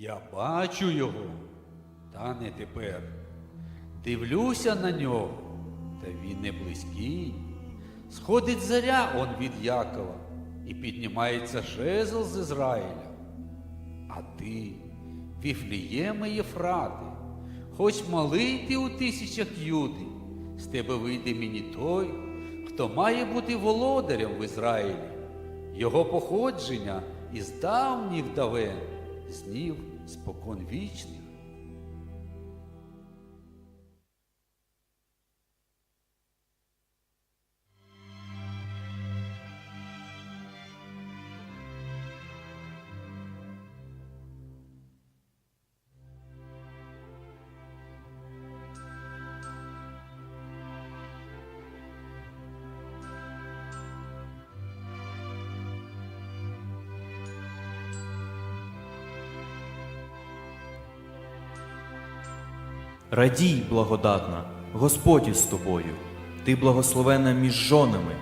Я бачу його, та не тепер. Дивлюся на нього, та він не близький. Сходить заря он від Якова, і піднімається жезл з Ізраїля. А ти, Віфлієме Єфрати, хоч малий ти у тисячах юди, з тебе вийде мені той, хто має бути володарем в Ізраїлі. Його походження із давніх давен, з днів спокон вічних. Радій, благодатна, Господь із тобою, ти благословена між жонами.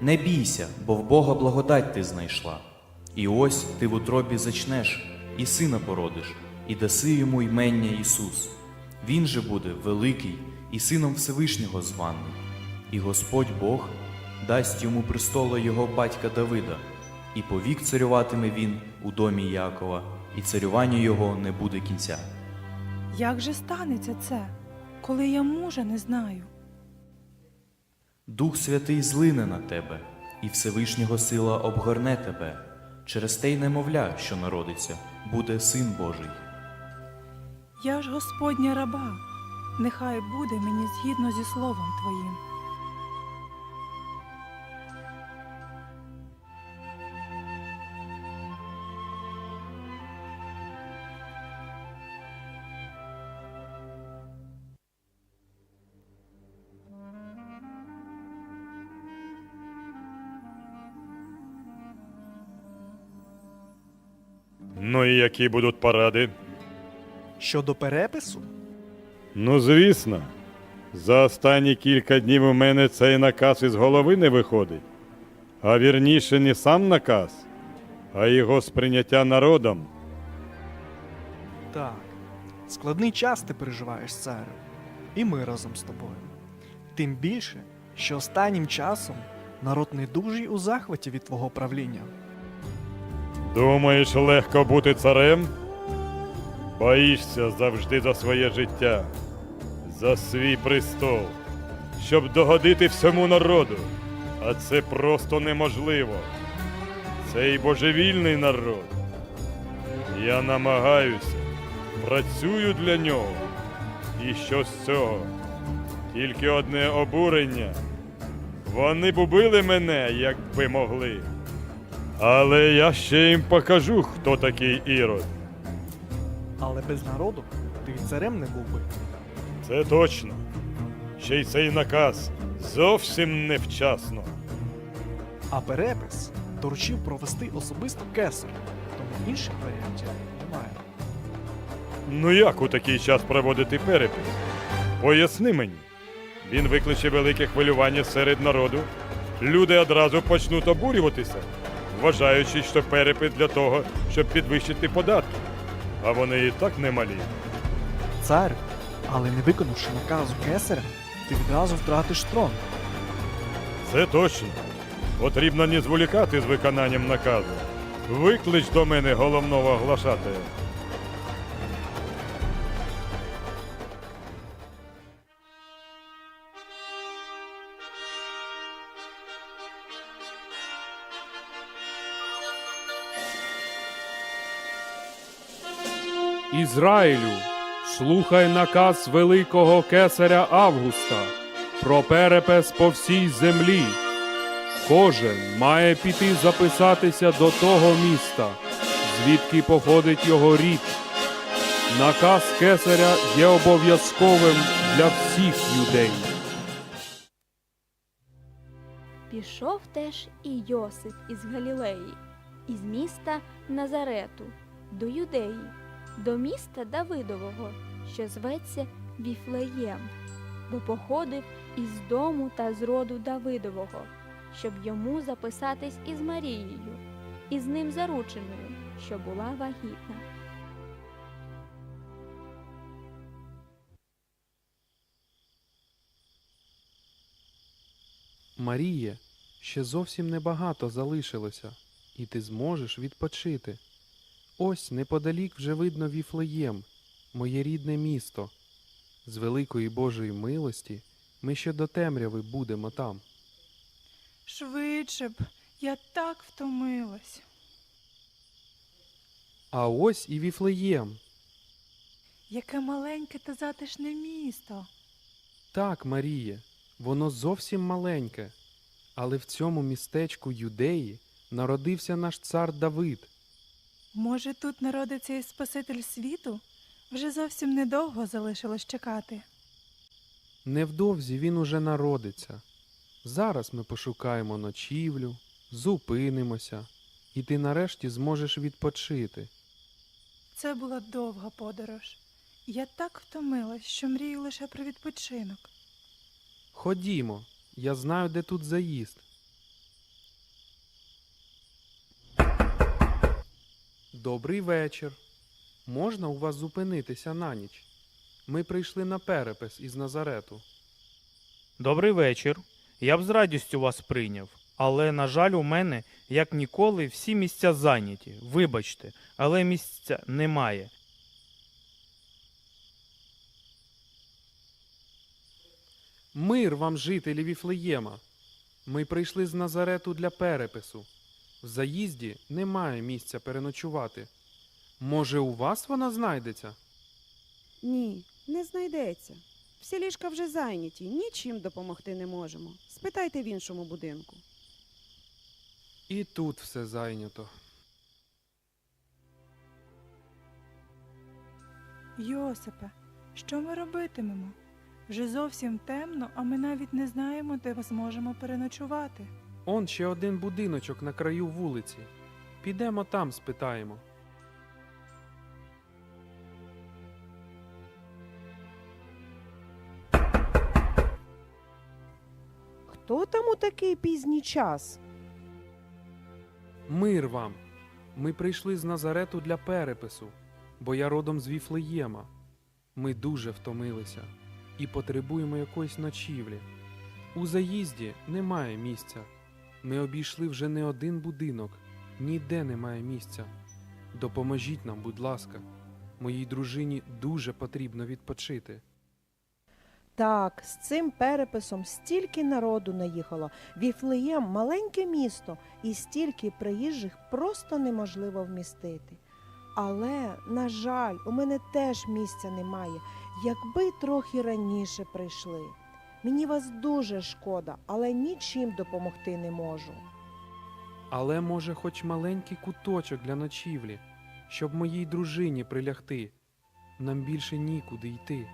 Не бійся, бо в Бога благодать ти знайшла. І ось ти в утробі зачнеш, і сина породиш, і даси йому ймення Ісус. Він же буде великий і сином Всевишнього званий. І Господь Бог дасть йому престолу його батька Давида, і повік царюватиме він у домі Якова, і царюванню його не буде кінця. Як же станеться це, коли я мужа не знаю? Дух Святий злине на тебе, і Всевишнього сила обгорне тебе. Через те й немовля, що народиться, буде син Божий. Я ж Господня раба, нехай буде мені згідно зі словом Твоїм. Які будуть поради? Щодо перепису, Ну, звісно. За останні кілька днів у мене цей наказ із голови не виходить. А вірніше не сам наказ, а його сприйняття народом. так, складний час ти переживаєш, царю, і ми разом з тобою. Тим більше, що останнім часом народ не дуже у захваті від твого правління. Думаєш, легко бути царем? Боїшся завжди за своє життя, за свій престол, щоб догодити всьому народу. А це просто неможливо. Цей божевільний народ. Я намагаюся, працюю для нього. І що з цього? Тільки одне обурення. Вони б убили мене, якби могли. Але я ще їм покажу, хто такий Ірод. Але без народу ти царем не був би. Це точно. Ще й цей наказ зовсім невчасно. А перепис доручив провести особисто кесар, тому інших варіантів немає. Ну як у такий час проводити перепис? Поясни мені. Він викличе велике хвилювання серед народу. Люди одразу почнуть обурюватися, вважаючи, що перепит для того, щоб підвищити податки. А вони і так немалі. Цар, але не виконавши наказу кесаря, ти відразу втратиш трон. Це точно. Потрібно не зволікати з виконанням наказу. Виклич до мене головного глашатая. Ізраїлю, слухай наказ великого кесаря Августа про перепис по всій землі. Кожен має піти записатися до того міста, звідки походить його рід. Наказ кесаря є обов'язковим для всіх юдеїв. Пішов теж і Йосип із Галілеї, із міста Назарету, до Юдеї, до міста Давидового, що зветься Віфлеєм, бо походив із дому та з роду Давидового, щоб йому записатись із Марією, і з ним зарученою, що була вагітна. Маріє, ще зовсім небагато залишилося, і ти зможеш відпочити. Ось неподалік вже видно Віфлеєм, моє рідне місто. З великої Божої милості ми ще до темряви будемо там. Швидше б, я так втомилась. А ось і Віфлеєм. Яке маленьке та затишне місто. Так, Маріє, воно зовсім маленьке, але в цьому містечку Юдеї народився наш цар Давид. Може, тут народиться і Спаситель світу? Вже зовсім недовго залишилось чекати. Невдовзі він уже народиться. Зараз ми пошукаємо ночівлю, зупинимося, і ти нарешті зможеш відпочити. Це була довга подорож. Я так втомилась, що мрію лише про відпочинок. Ходімо, я знаю, де тут заїзд. Добрий вечір. Можна у вас зупинитися на ніч? Ми прийшли на перепис із Назарету. Добрий вечір. Я б з радістю вас прийняв. Але, на жаль, у мене, як ніколи, всі місця зайняті. Вибачте, але місця немає. Мир вам, жителі Віфлеєма. Ми прийшли з Назарету для перепису. В заїзді немає місця переночувати. Може, у вас вона знайдеться? Ні, не знайдеться. Всі ліжка вже зайняті, нічим допомогти не можемо. Спитайте в іншому будинку. І тут все зайнято. Йосипе, що ми робитимемо? Вже зовсім темно, а ми навіть не знаємо, де зможемо переночувати. Он ще один будиночок на краю вулиці. Підемо там, спитаємо. Хто там у такий пізній час? Мир вам. Ми прийшли з Назарету для перепису, бо я родом з Віфлеєма. Ми дуже втомилися і потребуємо якоїсь ночівлі. У заїзді немає місця. Ми обійшли вже не один будинок, ніде немає місця. Допоможіть нам, будь ласка. Моїй дружині дуже потрібно відпочити. Так, з цим переписом стільки народу наїхало. Віфлеєм маленьке місто, і стільки приїжджих просто неможливо вмістити. Але, на жаль, у мене теж місця немає. Якби трохи раніше прийшли. Мені вас дуже шкода, але нічим допомогти не можу. Але може, хоч маленький куточок для ночівлі, щоб моїй дружині прилягти. Нам більше нікуди йти.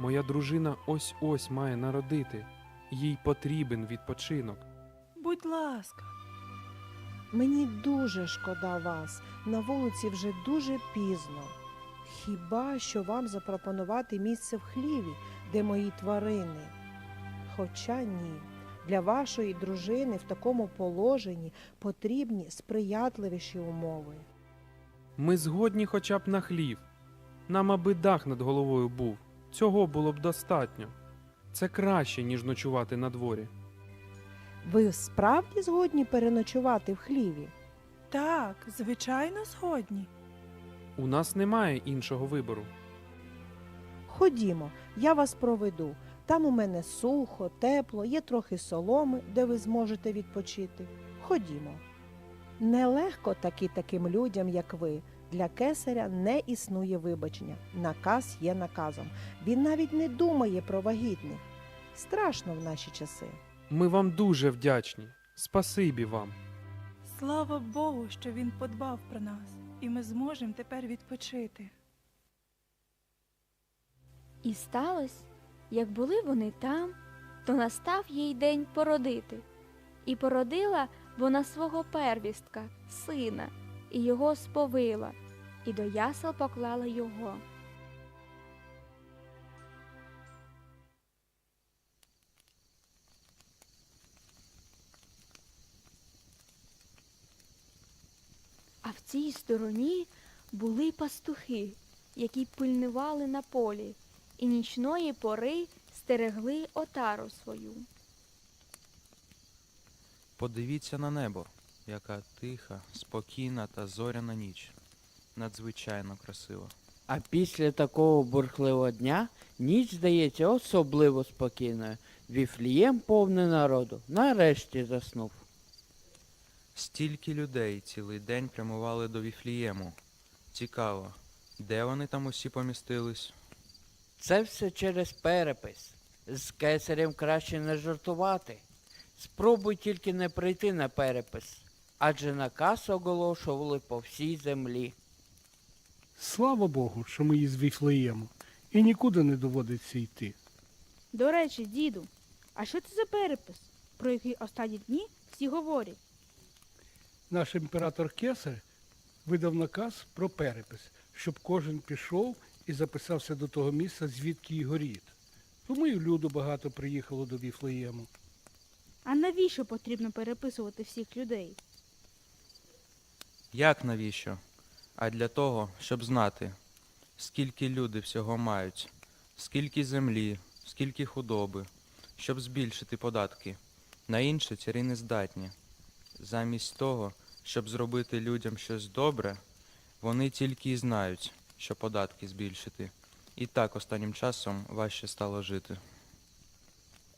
Моя дружина ось ось має народити. Їй потрібен відпочинок. Будь ласка, Мені дуже шкода вас. На вулиці вже дуже пізно. Хіба що вам запропонувати місце в хліві, де мої тварини? Хоча ні, для вашої дружини в такому положенні потрібні сприятливіші умови. Ми згодні хоча б на хлів. Нам аби дах над головою був. Цього було б достатньо. Це краще, ніж ночувати на дворі. Ви справді згодні переночувати в хліві? так, звичайно, згодні. У нас немає іншого вибору. Ходімо, я вас проведу. Там у мене сухо, тепло, є трохи соломи, де ви зможете відпочити. Ходімо. Нелегко таки таким людям, як ви. Для кесаря не існує вибачення. Наказ є наказом. Він навіть не думає про вагітних. Страшно в наші часи. Ми вам дуже вдячні. Спасибі вам. Слава Богу, що він подбав про нас, і ми зможемо тепер відпочити. І сталося, як були вони там, то настав їй день породити. І породила вона свого первістка, сина, і його сповила, і до ясел поклала його. А в цій стороні були пастухи, які пильнували на полі, і нічної пори стерегли отару свою. Подивіться на небо, яка тиха, спокійна та зоряна ніч. Надзвичайно красива. А після такого бурхливого дня ніч здається особливо спокійною. Віфлієм повний народу нарешті заснув. Стільки людей цілий день прямували до Віфлієму. Цікаво, де вони там усі помістились? Це все через перепис. З кесарем краще не жартувати. Спробуй тільки не прийти на перепис, адже наказ оголошували по всій землі. Слава Богу, що ми із Віфлеєму, і нікуди не доводиться йти. До речі, діду, а що це за перепис, про який останні дні всі говорять? Наш імператор Кесар видав наказ про перепис, щоб кожен пішов і записався до того місця, звідки його рід. Тому і люду багато приїхало до Віфлеєму. А навіщо потрібно переписувати всіх людей? Як навіщо? А для того, щоб знати, скільки люди всього мають, скільки землі, скільки худоби, щоб збільшити податки. На інше царі не здатні. Замість того, щоб зробити людям щось добре, вони тільки й знають, що податки збільшити. І так останнім часом важче стало жити.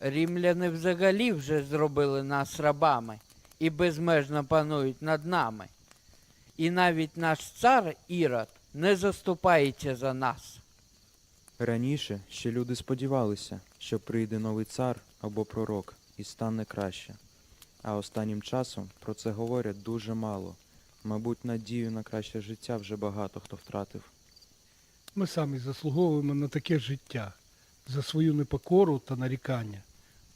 Рімляни взагалі вже зробили нас рабами і безмежно панують над нами. І навіть наш цар Ірод не заступається за нас. Раніше ще люди сподівалися, що прийде новий цар або пророк і стане краще. А останнім часом про це говорять дуже мало. Мабуть, надію на краще життя вже багато хто втратив. Ми самі заслуговуємо на таке життя за свою непокору та нарікання.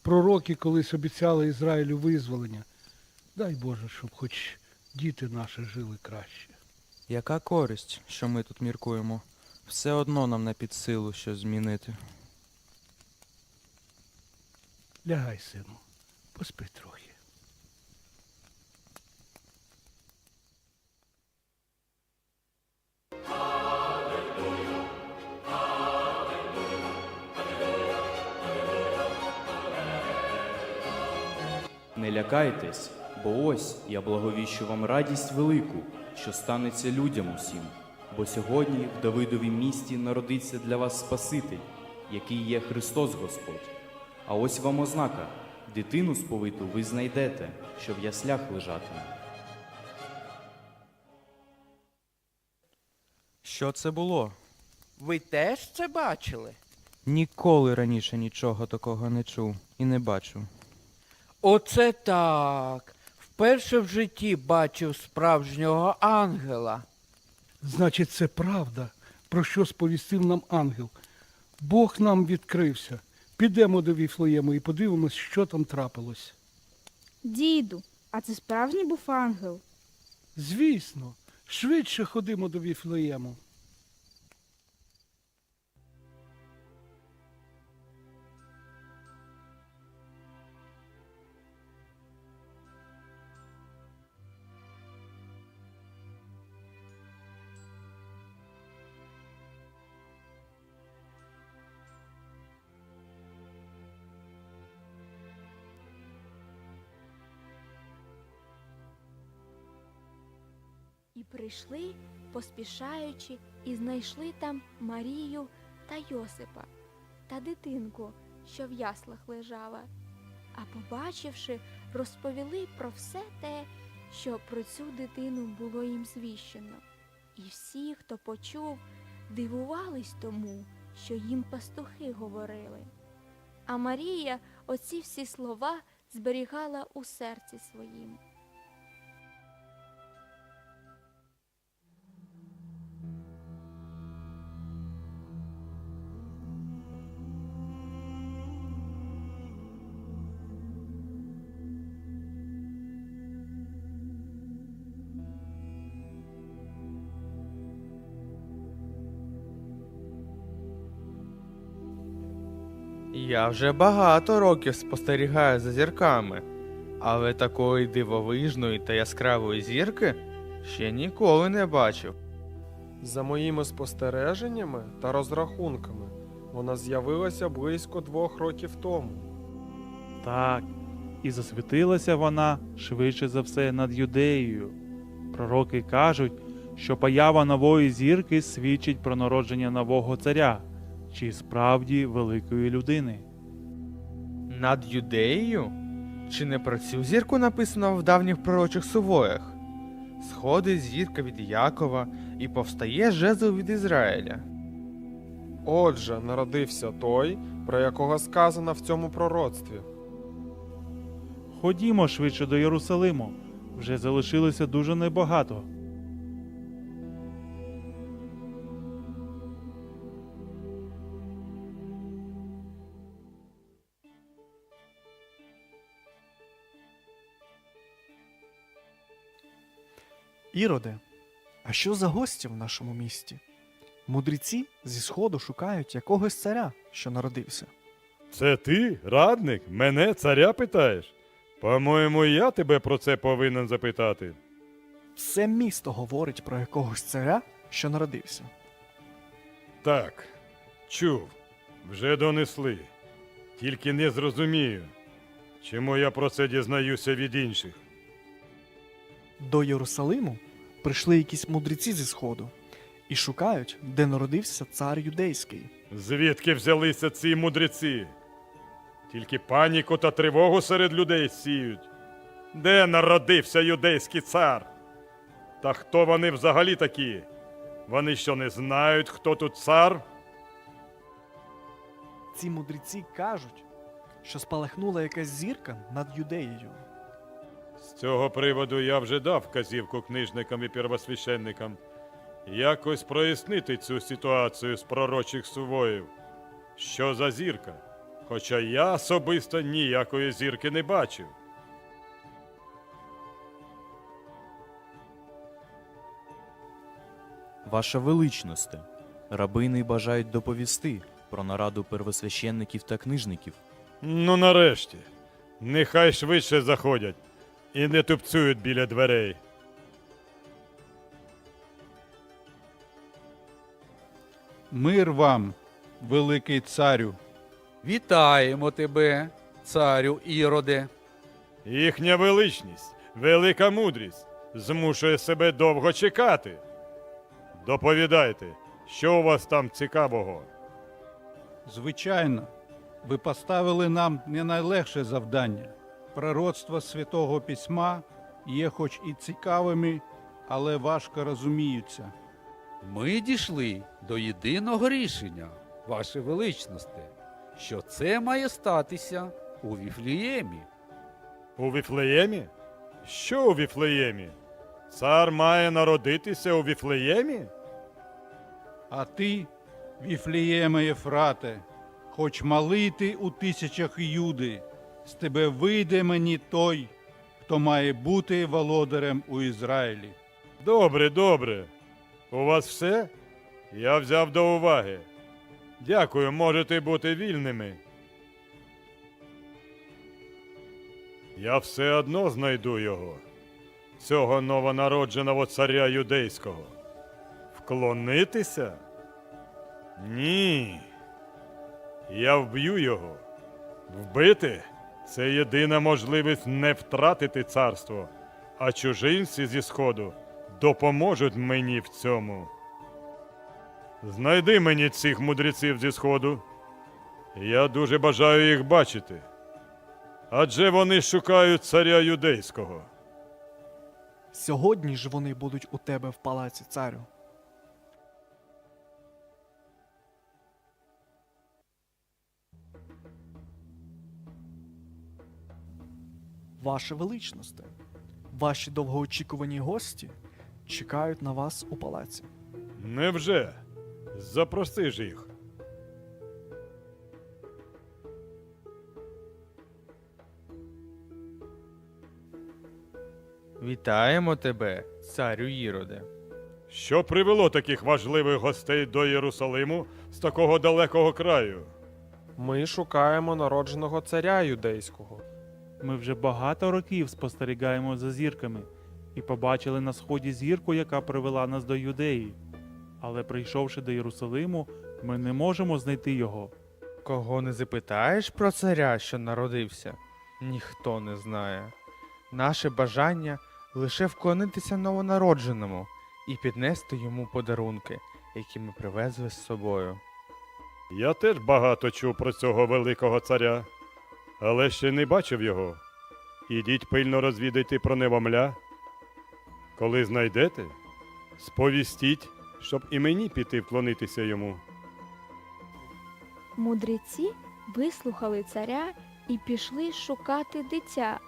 Пророки колись обіцяли Ізраїлю визволення. Дай Боже, щоб хоч діти наші жили краще. Яка користь, що ми тут міркуємо? Все одно нам не під силу щось змінити. Лягай, сину, поспи трохи. Не лякайтесь, бо ось я благовіщу вам радість велику, що станеться людям усім. Бо сьогодні в Давидовім місті народиться для вас Спаситель, який є Христос Господь. А ось вам ознака: дитину сповиту ви знайдете, що в яслях лежатиме. Що це було? Ви теж це бачили? Ніколи раніше нічого такого не чув і не бачив. Оце так. Вперше в житті бачив справжнього ангела. Значить, це правда, про що сповістив нам ангел. Бог нам відкрився. Підемо до Віфлеєму і подивимось, що там трапилось. Діду, а це справжній був ангел? Звісно, швидше ходимо до Віфлеєму. Прийшли, поспішаючи, і знайшли там Марію та Йосипа та дитинку, що в яслах лежала. А побачивши, розповіли про все те, що про цю дитину було їм звіщено. І всі, хто почув, дивувались тому, що їм пастухи говорили. А Марія оці всі слова зберігала у серці своїм. Я вже багато років спостерігаю за зірками, але такої дивовижної та яскравої зірки ще ніколи не бачив. За моїми спостереженнями та розрахунками, вона з'явилася близько двох років тому. Так, і засвітилася вона швидше за все над Юдеєю. Пророки кажуть, що поява нової зірки свідчить про народження нового царя, чи справді великої людини. Над Юдеєю? Чи не про цю зірку написано в давніх пророчих сувоях? Сходить зірка від Якова і повстає жезл від Ізраїля. Отже, народився той, про якого сказано в цьому пророцтві. Ходімо швидше до Єрусалиму, вже залишилося дуже небагато. Іроде, а що за гості в нашому місті? Мудреці зі сходу шукають якогось царя, що народився. Це ти, радник, мене царя питаєш? По-моєму, я тебе про це повинен запитати. Все місто говорить про якогось царя, що народився. Так, чув, вже донесли. Тільки не зрозумію, чому я про це дізнаюся від інших. До Єрусалиму прийшли якісь мудреці зі сходу і шукають, де народився цар юдейський. Звідки взялися ці мудреці? Тільки паніку та тривогу серед людей сіють. Де народився юдейський цар? Та хто вони взагалі такі? Вони що не знають, хто тут цар? Ці мудреці кажуть, що спалахнула якась зірка над юдеєю. З цього приводу я вже дав вказівку книжникам і первосвященникам якось прояснити цю ситуацію з пророчих сувоїв. Що за зірка? Хоча я особисто ніякої зірки не бачив. Ваша величносте, рабини бажають доповісти про нараду первосвященників та книжників. Ну, нарешті. Нехай швидше заходять і не тупцюють біля дверей. Мир вам, великий царю. Вітаємо тебе, царю Іроде. Їхня величність, велика мудрість змушує себе довго чекати. Доповідайте, що у вас там цікавого? Звичайно, ви поставили нам не найлегше завдання. Пророцтва Святого Письма є хоч і цікавими, але важко розуміються. Ми дійшли до єдиного рішення, ваше величносте, що це має статися у Віфліємі. У Віфлеємі? Що у Віфлеємі? Цар має народитися у Віфлеємі? А ти, Віфлієме Єфрате, хоч малий ти у тисячах юди, з тебе вийде мені той, хто має бути володарем у Ізраїлі. Добре, добре. У вас все? Я взяв до уваги. Дякую, можете бути вільними. Я все одно знайду його, цього новонародженого царя юдейського. Вклонитися? Ні. Я вб'ю його. Вбити це єдина можливість не втратити царство, а чужинці зі сходу допоможуть мені в цьому. Знайди мені цих мудреців зі сходу. Я дуже бажаю їх бачити. Адже вони шукають царя юдейського. Сьогодні ж вони будуть у тебе в палаці, царю. Ваше величносте, ваші довгоочікувані гості чекають на вас у палаці. Невже? Запроси ж їх. Вітаємо тебе, царю Іроде. Що привело таких важливих гостей до Єрусалиму з такого далекого краю? Ми шукаємо народженого царя юдейського. Ми вже багато років спостерігаємо за зірками і побачили на сході зірку, яка привела нас до Юдеї. Але прийшовши до Єрусалиму, ми не можемо знайти його. Кого не запитаєш про царя, що народився, Ніхто не знає. Наше бажання лише вклонитися новонародженому і піднести йому подарунки, які ми привезли з собою. Я теж багато чув про цього великого царя, але ще не бачив його. Ідіть пильно розвідайте про невомля. Коли знайдете, сповістіть, щоб і мені піти вклонитися йому. Мудреці вислухали царя і пішли шукати дитя.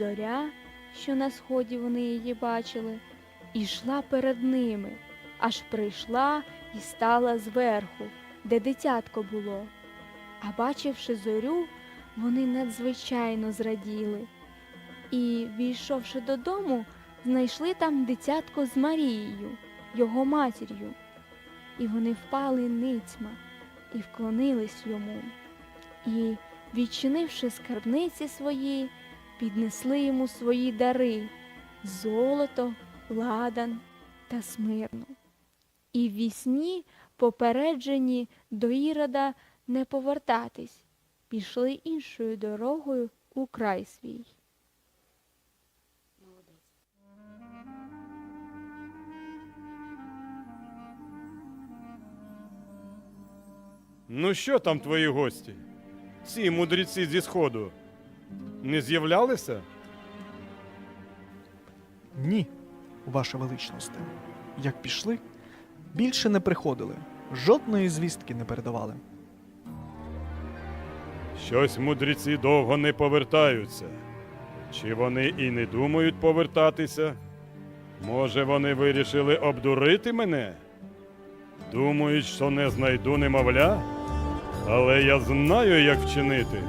Зоря, що на сході вони її бачили, ішла перед ними, аж прийшла і стала зверху, де дитятко було. А бачивши зорю, вони надзвичайно зраділи. І, війшовши додому, знайшли там дитятко з Марією, його матір'ю. І вони впали ницьма і вклонились йому. І, відчинивши скарбниці свої, піднесли йому свої дари золото, ладан та смирну. І в вісні, попереджені до Ірода не повертатись, пішли іншою дорогою у край свій. Ну що там твої гості? Ці мудреці зі сходу не з'являлися? Ні, ваша величність. Як пішли, більше не приходили, жодної звістки не передавали. Щось мудреці довго не повертаються. Чи вони і не думають повертатися? Може, вони вирішили обдурити мене? Думають, що не знайду немовля? Але я знаю, як вчинити.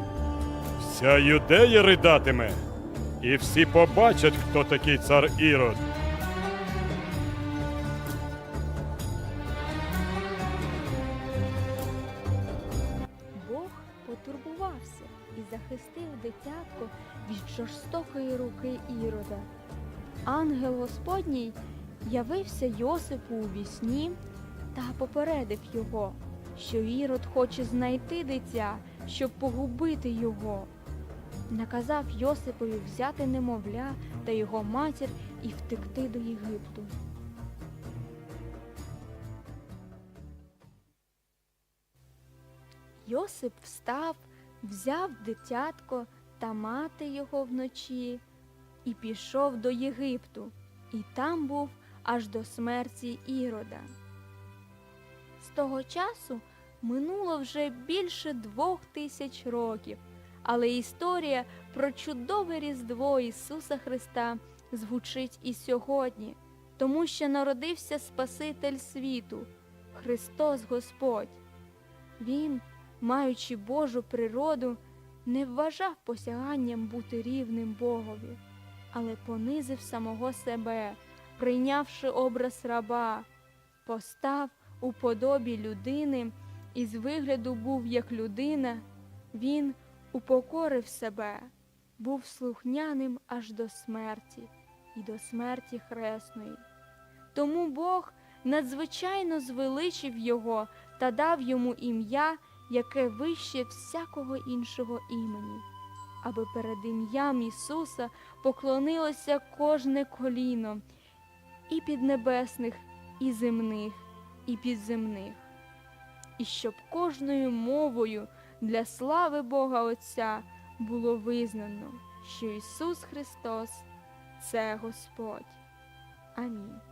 Вся юдея ридатиме, і всі побачать, хто такий цар Ірод. Бог потурбувався і захистив дитятко від жорстокої руки Ірода. Ангел Господній явився Йосипу у вісні та попередив його, що Ірод хоче знайти дитя, щоб погубити його. Наказав Йосипові взяти немовля та його матір і втекти до Єгипту. Йосип встав, взяв дитятко та мати його вночі і пішов до Єгипту, і там був аж до смерті Ірода. З того часу минуло вже більше двох тисяч років, але історія про чудове Різдво Ісуса Христа звучить і сьогодні, тому що народився Спаситель світу, Христос Господь. Він маючи Божу природу, не вважав посяганням бути рівним Богові, але понизив самого себе, прийнявши образ раба, постав у подобі людини і з вигляду був як людина, він упокорив себе, був слухняним аж до смерті і до смерті хресної. Тому Бог надзвичайно звеличив його та дав йому ім'я яке вище всякого іншого імені, аби перед ім'ям Ісуса поклонилося кожне коліно, і піднебесних, і земних, і підземних, і щоб кожною мовою для слави Бога Отця було визнано, що Ісус Христос це Господь. Амінь.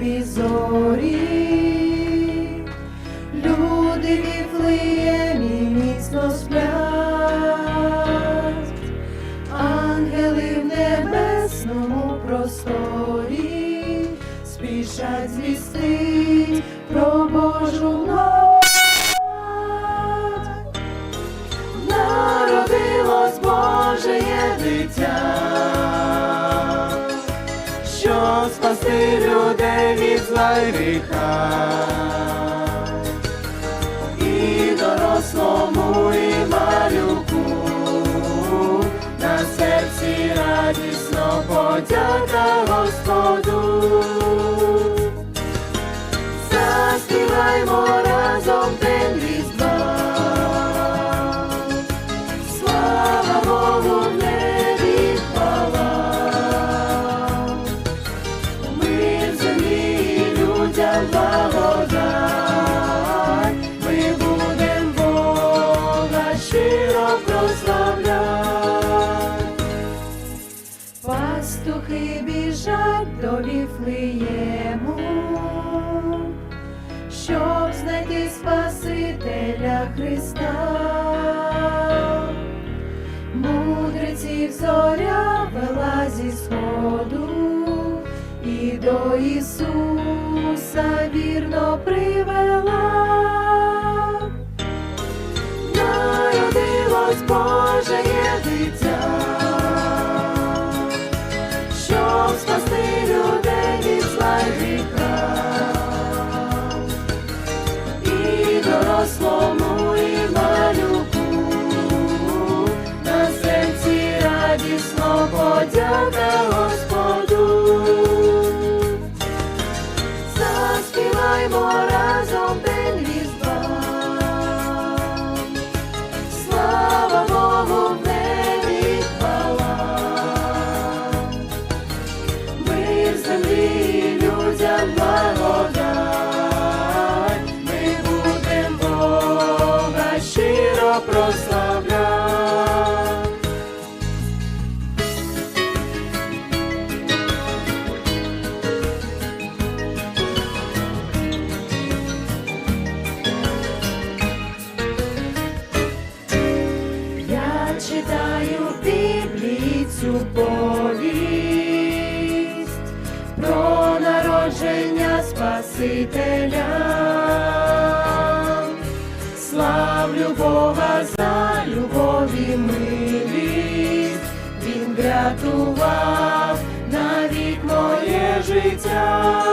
be so Він врятував навік моє життя.